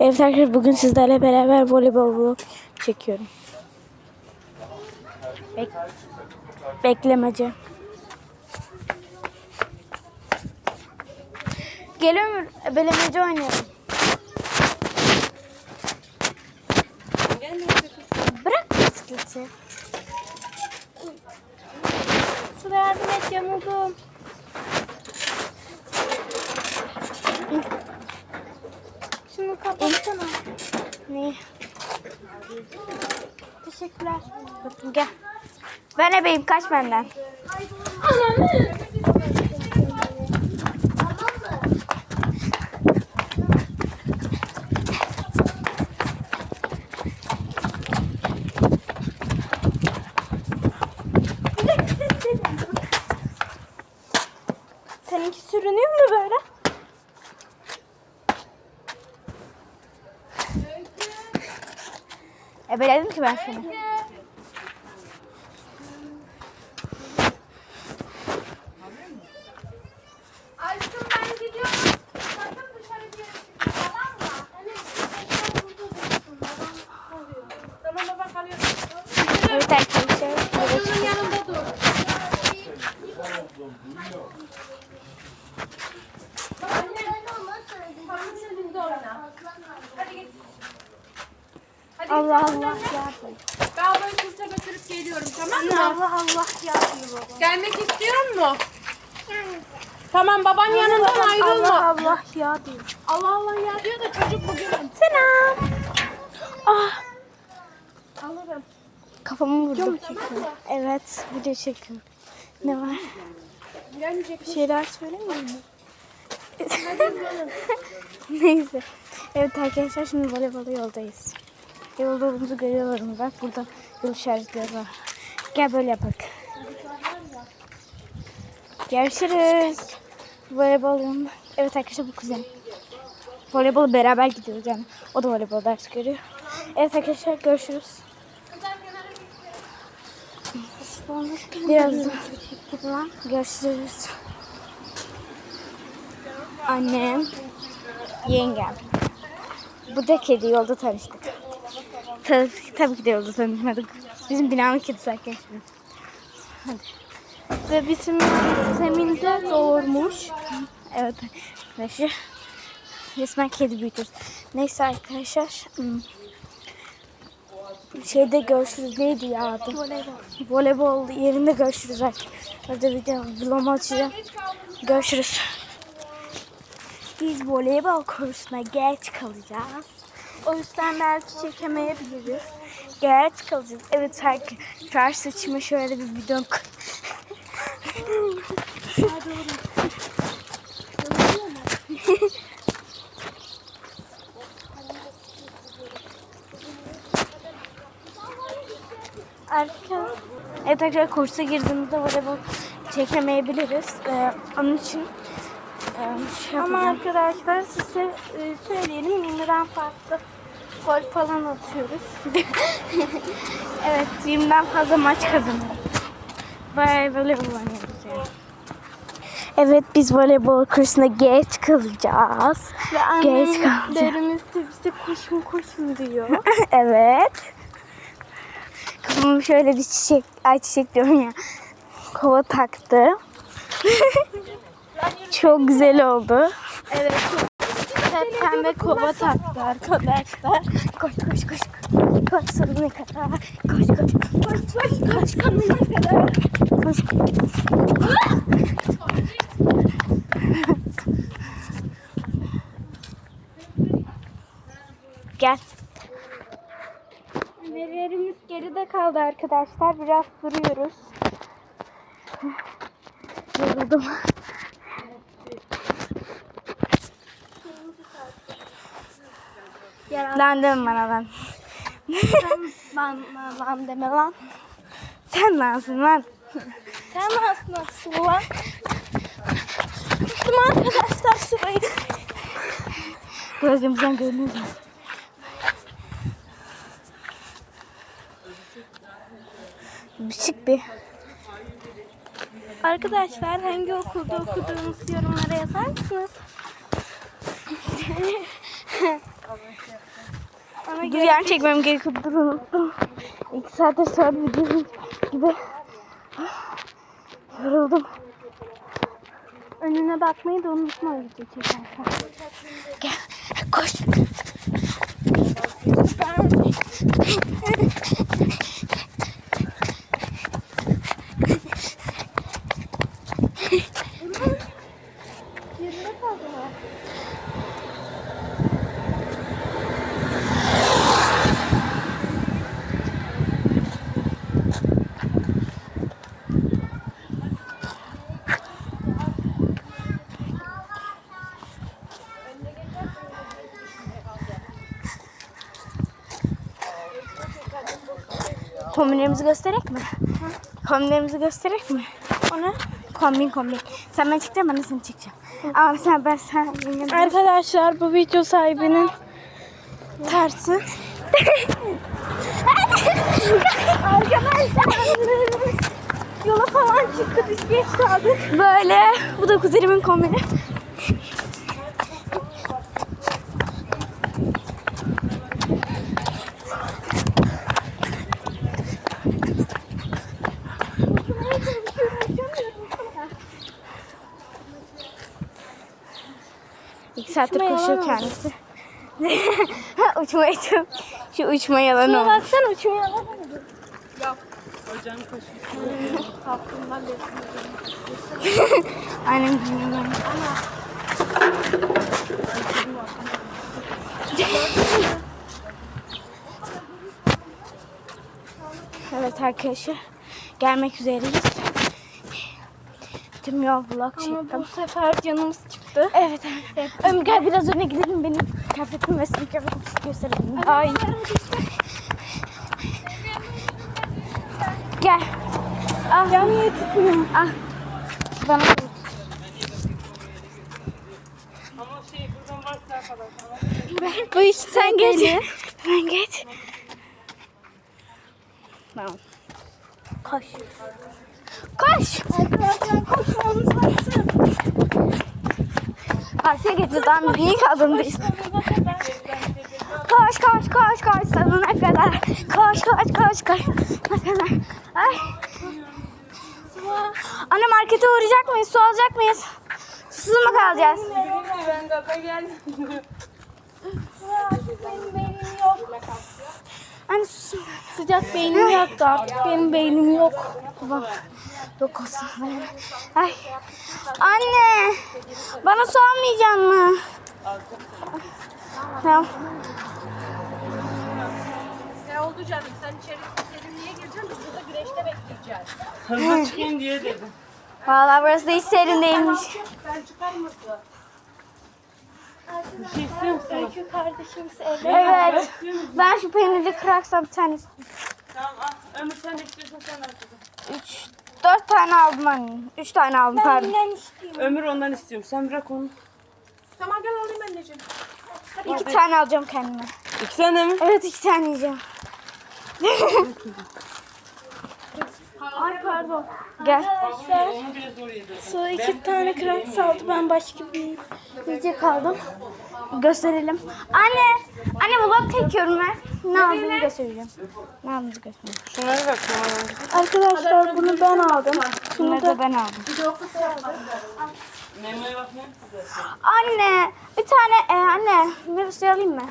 Evet arkadaşlar bugün sizlerle beraber voleybol vlog çekiyorum. Bek beklemece. Gel Ömür, belemece oynayalım. Bırak bisikleti. Sıra yardım et yamuldum. Şunu kapatsana. Ne? Teşekkürler. Gel. Ben ebeyim kaç benden. Seninki sürünüyor mu böyle? Ebeledim ki ben seni. Aşkım ben gidiyorum. Sakın dışarı girmeyin. Tamam mı? Evet. Sen burada dursun. Babam oluyor. Tamam baba kalıyorum. Evet arkadaşlar. Çocuğun yanında dur. Parmağın elinde oyna. Hadi git. Hadi Allah git. Allah ya. Ben böyle kursa götürüp geliyorum tamam mı? Allah Allah ya diyor baba. Gelmek istiyor mu? Tamam baban yanından Allah ayrılma. Allah ya diyor. Allah Allah ya diyor da çocuk bugün. Selam. Ah Alırım. kafamı vurdum. Evet video çekiyorum. Ne var? Gelmeyecek Bir şeyler söylemiyor mu? Neyse. Evet arkadaşlar şimdi voleybola yoldayız. Yolda görüyorum bak. Burada yol işaretleri var. Gel böyle yapak. Görüşürüz. Voleybol yolunda. Evet arkadaşlar bu kuzen. Voleybolu beraber gidiyoruz yani. O da voleybol ders görüyor. Evet arkadaşlar görüşürüz. Birazdan görüşürüz. Annem, yengem. Bu da kedi yolda tanıştık. Tabii, tabii ki de yolda tanışmadık. Bizim binanın kedisi arkadaşlar. Hadi. Ve bizim zeminde doğurmuş. Evet arkadaşlar. Resmen kedi büyütüyoruz. Neyse arkadaşlar. hmm, Şeyde görüşürüz. Neydi ya adı? Voleybol. Voleybol yerinde görüşürüz arkadaşlar. Orada video vlog açacağım. Görüşürüz. Biz voleybol kursuna geç kalacağız. O yüzden belki çekemeyebiliriz. Geç kalacağız. Evet arkadaşlar saçıma şöyle bir bidon. Arka. Evet arkadaşlar kursa girdiğimizde voleybol çekemeyebiliriz. Ee, onun için e, şey Ama arkadaşlar size e, söyleyelim 20'den fazla gol falan atıyoruz. evet 20'den fazla maç kazanıyoruz. Bayağı voleybol oynuyoruz yani. Evet biz voleybol kursuna geç kalacağız. Ve Geç kalacağız. annemlerimiz de bize kuş mu diyor. evet. Kafama şöyle bir çiçek, ay çiçek diyorum ya. Kova taktı. Çok güzel oldu. evet çok hep pembe kova taktı arkadaşlar. Koş koş koş. Koş sonuna kadar. Koş koş. Koş koş koş kanına kadar. Koş. Gel. Nelerimiz geride kaldı arkadaşlar. Biraz duruyoruz. Yoruldum. Lan deme bana lan. Lan lan lan deme lan. Sen nasılsın lan? Sen nasıl nasıl lan? Tuttum arkadaşlar şurayı. Gözümüzden görünüyor. mu? Şık bir. Arkadaşlar hangi okulda okuduğunuzu yorumlara yazar mısınız? Dur yani çekmem gerekiyor. Dur unuttum. İki saattir sonra videonun gibi. Yoruldum. Önüne bakmayı da unutma video çekerken. Gel koş. Kombinlerimizi göstererek mi? Kombinlerimizi göstererek mi? Ona kombin kombin. Sen ben çıkacağım ben de seni çekeceğim. Ama sen ben sen Arkadaşlar bu video sahibinin tersi. Arkadaşlar yola falan çıktı biz geç kaldık. Böyle bu da kuzenimin kombini. Saattir koşuyor kendisi. uçma için. Şu uçma yalanı oldu. baksana uçma yalanı oldu. Hocam koşuyor. Aynen bilmiyorum. evet arkadaşlar. Gelmek üzereyiz. Tüm yol vlog çektim. bu sefer canımız çıktı. Evet. evet. Ömür gel biraz öne gidelim benim kıyafetim ve senin kıyafetini gösterelim. Ay. Gel. Ah. Ya niye tutmuyor? Ah. Bana. Ama şey buradan varsa falan. Bu iş sen geç. Sen geç. Tamam. Koş. Koş. Arkadaşlar koşmamız lazım. Karşıya geçeceğiz. Biz ilk adımdayız. Koş koş koş koş sonuna kadar. Koş koş koş koş. Kadar. Ay. Anne markete uğrayacak mıyız? Su alacak mıyız? Susuz mu kalacağız? Ben gaza geldim. Benim beynim yok. Anne sus. Sıcak beynim yaktı artık. Benim beynim yok. Bak. Yok olsun. Ay. Anne. Bana su almayacaksın mı? Tamam. Ne oldu canım? Sen içeri serinliğe gireceksin. Biz burada güneşte bekleyeceğiz. Hızlı çıkayım diye dedim. Vallahi burası da hiç serin değilmiş. Ben çıkar mısın? Bir şey istiyor musun? Kardeşim Evet. Ben şu peynirli kraksam bir tane Tamam al. Ömür sen istiyorsan sen al. Üç, dört tane aldım anne. Üç tane aldım pardon. Ömür ondan istiyorum. Sen bırak onu. Tamam gel alayım anneciğim. İki tane alacağım kendime. İki tane mi? Evet iki tane yiyeceğim. Ay pardon. Gel. Yedim. Sonra iki tane krank saldı. Ben başka bir yiyecek aldım. Gösterelim. Anne! Anne vlog çekiyorum ben. Ne aldığını göstereceğim. Ne aldığını göstereceğim. Şunları bak. Arkadaşlar bunu ben aldım. Şunu da ben aldım. Anne! Bir tane e, anne meyve suyu alayım mı?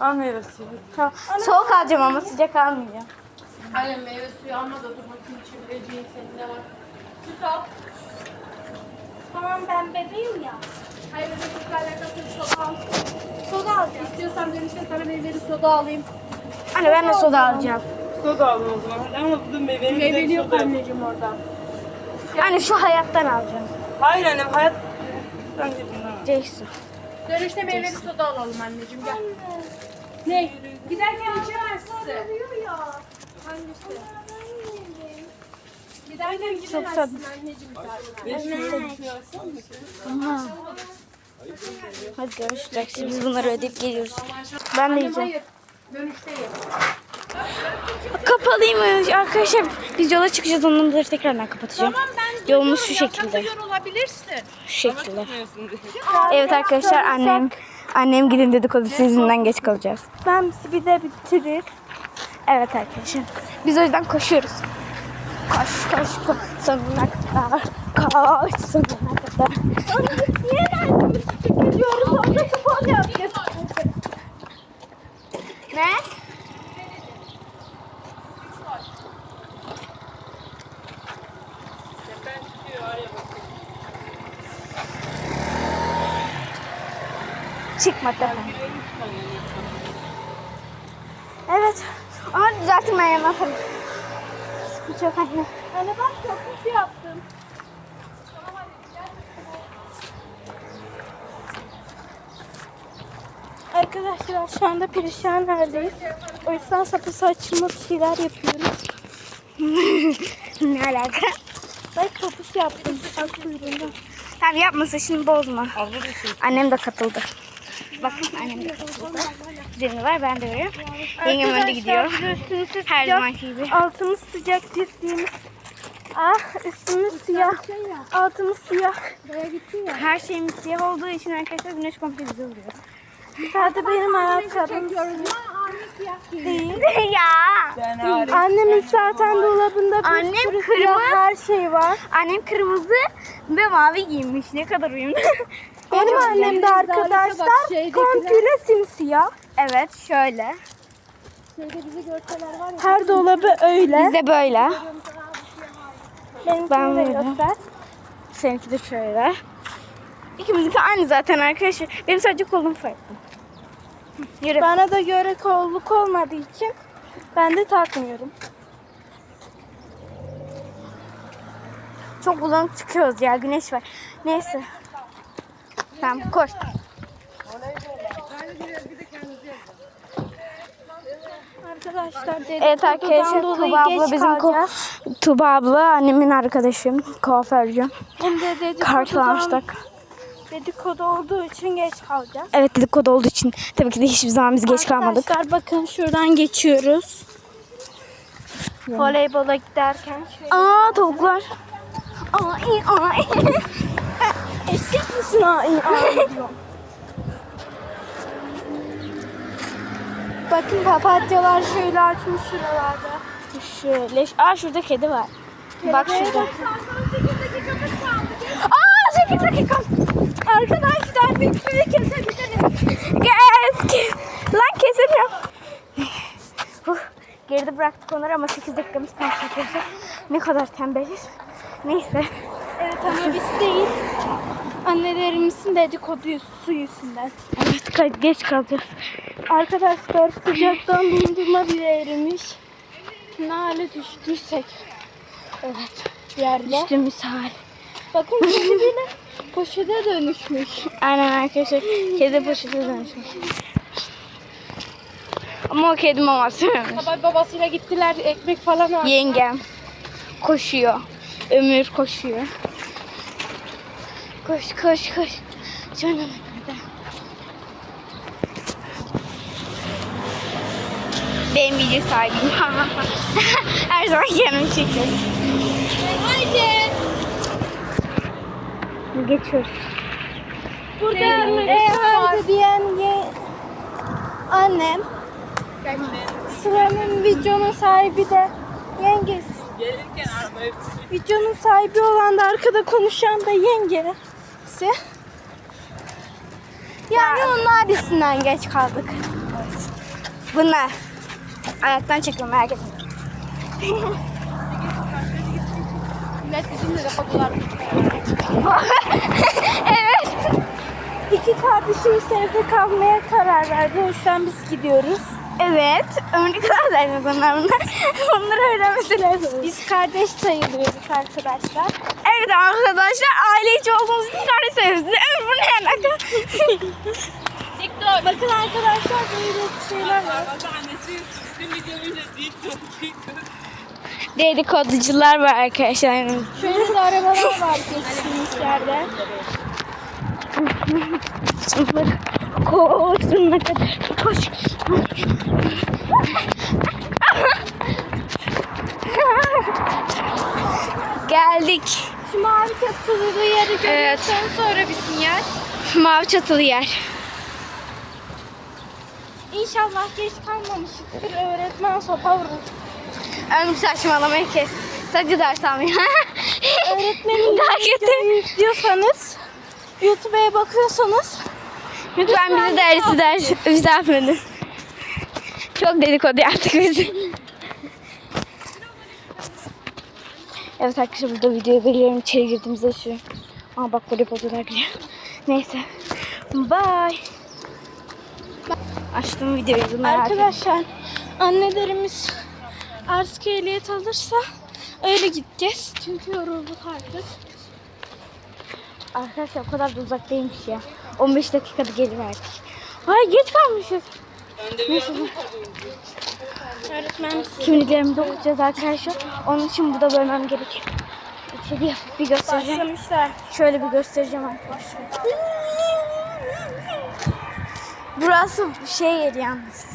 Al meyve suyu. Tamam. Soğuk alacağım ama sıcak almayacağım. Aynen meyve suyu alma da dur bakayım içebileceğin senin ne var. Süt al. Tamam ben bebeğim ya. Hayır bebeklikle alakası yok. Soda al. Soda al. İstiyorsan dönüşte sana meyveli soda alayım. Anne ben de soda alacağım. Soda aldım o zaman. Hadi ama burada meyveli Meyveli de yok soda. anneciğim orada. Anne şu hayattan alacağım. Hayır annem hayat. Bence bundan al. Ceysu. Dönüşte meyveli soda alalım anneciğim gel. Ne? Giderken içemezsin. ya. Hangisi? Giderken Çok içemezsin anneciğim zaten. Hadi görüşürüz. Şimdi biz bunları ödeyip geliyoruz. Ben de yiyeceğim. Hayır. Dönüşte ye. Kapalıymış arkadaşlar. Biz yola çıkacağız. Onları tekrardan kapatacağım. Yolumuz şu şekilde. olabilirsin. Şu şekilde. Evet arkadaşlar annem Annem gidin dedikodusu yüzünden geç kalacağız. Ben bir de bitirir. Evet arkadaşlar. Biz o yüzden koşuyoruz. Koş koş koş sonuna kadar. Koş sonuna kadar. Niye nerede gidiyoruz? Orada spor yapacağız. Ne? Çıkma tamam. Evet. Ama yana tabii. Sıkıntı yok anne. Anne bak köprüsü yaptım. Arkadaşlar şu anda perişan haldeyiz. O yüzden sapı saçma bir şeyler yapıyoruz. ne alaka? Ben topus yaptım. Tamam yapmasın şimdi bozma. Annem de katıldı. Bakın annem de. Düğünü var ben de veriyorum. Yengem önde gidiyor. Her zamanki gibi. Altımız sıcak pisliğimiz. Ah üstümüz siyah. Altımız siyah. Her şeyimiz siyah olduğu için arkadaşlar güneş komple bize vuruyor. Sadece benim ayakkabım değil. ya. Annemin zaten dolabında bir Annem sürü kırmızı. her şey var. Annem kırmızı ve mavi giymiş. Ne kadar uyumlu. Benim annem de arkadaşlar komple simsiyah. evet şöyle. Her dolabı öyle. Bizde böyle. Benimkini Ben de böyle. göster. Seninki de şöyle. İkimizinki aynı zaten arkadaşlar. Benim sadece kolum farklı. Yürü. Bana da göre kolluk olmadığı için ben de takmıyorum. Çok bulanık çıkıyoruz ya. Güneş var. Neyse. Tamam koş. Arkadaşlar Evet dedikodudan arkadaşlar Tuba abla bizim ko-. Tuba abla annemin arkadaşım. Kuaförcü. Hem de dedikodudan, Karşılamıştık. dedikodu olduğu için geç kalacağız. Evet dedikodu olduğu için tabii ki de hiçbir zaman biz geç kalmadık. Arkadaşlar bakın şuradan geçiyoruz. Voleybola giderken şöyle. Aa tavuklar. Ay ay. Eşek misin diyor. Bakın papatyalar şöyle açmış şuralarda. Şöyle. Aa şurada kedi var. Bak Kediye şurada. bak. Aa 8 dakika. Arkadaşlar bir sürü kesebiliriz. Kes. kes. Lan kesemiyorum. Huh, Geride bıraktık onları ama 8 dakikamız kalmış arkadaşlar. Ne kadar tembeliz. Neyse. Evet ama biz değil. Annelerimizin dedikodu su yüzünden. Evet ka- geç kalacağız. Arkadaşlar sıcaktan dondurma bile erimiş. Ne hale düştüysek. Evet. Yerde. Üstümüz hal. Bakın kedi bile poşete dönüşmüş. Aynen arkadaşlar. Kedi poşete dönüşmüş. Ama o kedi maması vermiş. Babasıyla gittiler ekmek falan aldı. Yengem koşuyor. Ömür koşuyor. Koş koş koş. Canım nerede? Benim video sahibim. Her zaman yanım çekiyor. Haydi. Geçiyoruz. Burada e, haydi diyen ye... annem. Sıranın videonun sahibi de yengesi. Gelirken arabayı Videonun sahibi olan da arkada konuşan da yengesi. Yani onun abisinden geç kaldık. Bunlar. Ayaktan çekiyorum merak etme. Millet bizim de dedikodular. evet. İki kardeşimiz evde kalmaya karar verdi. O yüzden biz gidiyoruz. Evet. Ömrü kadar saymak onlar bunlar. Bunları öğrenmesi lazım. Biz kardeş sayılıyoruz arkadaşlar. Evet arkadaşlar aile içi olduğumuz için kardeş sayıyoruz. Evet bu ne alaka? Bakın arkadaşlar böyle şeyler var. Arabada annesi sizin videoyla değil Dedikoducular var arkadaşlar. Şöyle de arabalar var geçtiğimizlerde. Koş kadar. Koş. Geldik. Şu mavi çatılı yeri Evet. görürsen sonra bir sinyal. Mavi çatılı yer. İnşallah geç kalmamışızdır. Öğretmen sopa vurur. Ömür saçmalamayı kes. Sadece ders almıyor. Öğretmenin Daha kötü. YouTube'a bakıyorsanız Lütfen bizi dersi ders affedin. Çok dedikodu yaptık biz. Evet arkadaşlar burada videoyu veriyorum. İçeri girdiğimizde şu. Aa bak böyle bozular geliyor. Neyse. Bye. Açtım videoyu merak Arkadaşlar annelerimiz artık ehliyet alırsa öyle gideceğiz. Çünkü yorulduk artık. Arkadaşlar o kadar da uzak değilmiş ya. 15 dakikada gelir artık. Ay geç kalmışız. Neyse. Öğretmen kimliklerimi de okuyacağız arkadaşlar. Onun için burada bölmem gerekiyor. İçeri yapıp bir göstereceğim. Şöyle bir göstereceğim arkadaşlar. Burası şey yeri yalnız.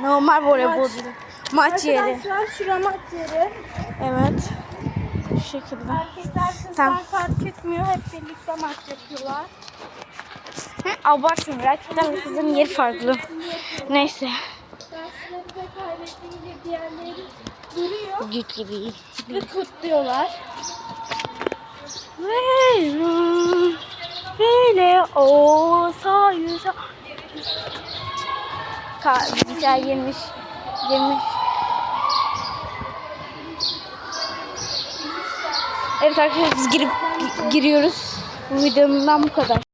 Normal voleybol değil. Maç yeri. Arkadaşlar şura maç yeri. Evet. Şekilde. Erkekler kızlar Tamam. fark etmiyor. Hep birlikte maç yapıyorlar. Hı, abartmıyor. Erkekler ve kızların yeri farklı. Neyse. Dersleri de kaybettiğince diğerleri duruyor Git gibi. ve kutluyorlar. Böyle, böyle olsa yüze... Ka bizimkiler girmiş. Girmiş. Evet arkadaşlar biz girip gi- giriyoruz. Bu videomdan bu kadar.